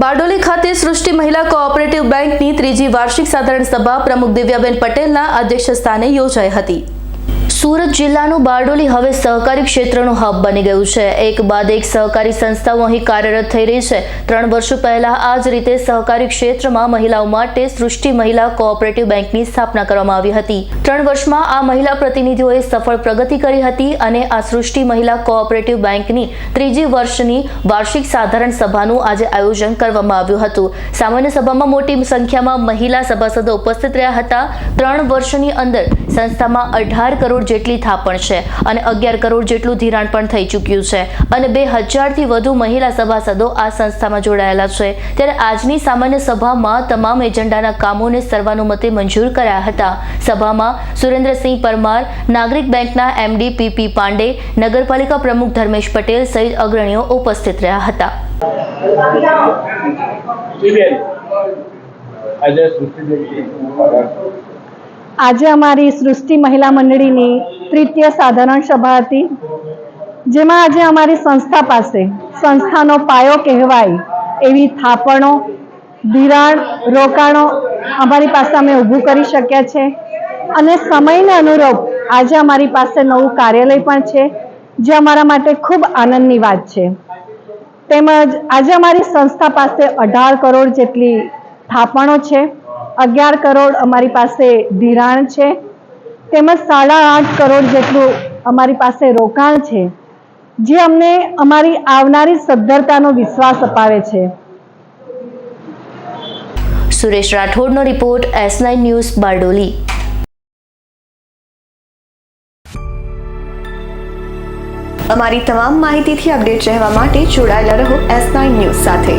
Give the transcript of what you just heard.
બારડોલી ખાતે સૃષ્ટિ મહિલા કોઓપરેટિવ બેંકની ત્રીજી વાર્ષિક સાધારણ સભા પ્રમુખ દિવ્યાબેન પટેલના અધ્યક્ષસ્થાને યોજાઈ હતી. સુરત જિલ્લાનું બારડોલી હવે સહકારી ક્ષેત્રનું હબ બની ગયું છે. એક બાદ એક સહકારી સંસ્થાઓ અહીં કાર્યરત થઈ રહી છે. ત્રણ વર્ષો પહેલા આ જ રીતે સહકારી ક્ષેત્રમાં મહિલાઓ માટે સૃષ્ટિ મહિલા કોઓપરેટિવ બેંકની સ્થાપના કરવામાં આવી હતી. ત્રણ વર્ષમાં આ મહિલા પ્રતિનિધિઓએ સફળ પ્રગતિ કરી હતી અને આ સૃષ્ટિ મહિલા કોઓપરેટિવ બેંકની ત્રીજી વર્ષની વાર્ષિક સાધારણ સભાનું આજે આયોજન કરવામાં આવ્યું હતું. સામાન્ય સભામાં મોટી સંખ્યામાં મહિલા સભાસદો ઉપસ્થિત રહ્યા હતા. ત્રણ વર્ષની અંદર સંસ્થામાં અઢાર કરોડ જેટલી થાપણ છે અને અગિયાર કરોડ જેટલું ધિરાણ પણ થઈ ચૂક્યું છે. અને બે હજારથી વધુ મહિલા સભાસદો આ સંસ્થામાં જોડાયેલા છે. ત્યારે આજની સામાન્ય સભામાં તમામ એજન્ડાના કામોને સર્વાનુમતે મંજૂર કર્યા હતા. સભામાં સુરેન્દ્રસિંહ પરમાર, નાગરિક બેંકના એમડી પીપી પાંડે, નગરપાલિકા પ્રમુખ ધર્મેશ પટેલ સહિત અગ્રણીઓ ઉપસ્થિત રહ્યા હતા. આજે આજે અમારી સૃષ્ટિ મહિલા મંડળીની તૃતીય સાધારણ સભા હતી, જેમાં આજે અમારી સંસ્થા પાસે સંસ્થાનો પાયો કહેવાય એવી થાપણો, ધિરાણ, રોકાણો અમારી પાસે અમે ઊભું કરી શક્યા છે અને સમયને અનુરૂપ આજે અમારી પાસે નવું કાર્યાલય પણ છે, જે અમારા માટે ખૂબ આનંદની વાત છે. તેમજ આજે અમારી સંસ્થા પાસે અઢાર કરોડ જેટલી થાપણો છે અગિયાર કરોડ અમારી પાસે ધિરાણ છે. તેમજ સાડા આઠ કરોડ જેટલું અમારી પાસે રોકાણ છે જે અમને અમારી આવનારી સદ્ધરતાનો વિશ્વાસ અપાવે છે. Suresh રાઠોડનો report S nine news Bardoli. અમારી તમામ માહિતીથી અપડેટ રહેવા માટે જોડાયેલા રહો એસ નાઇન ન્યૂઝ સાથે.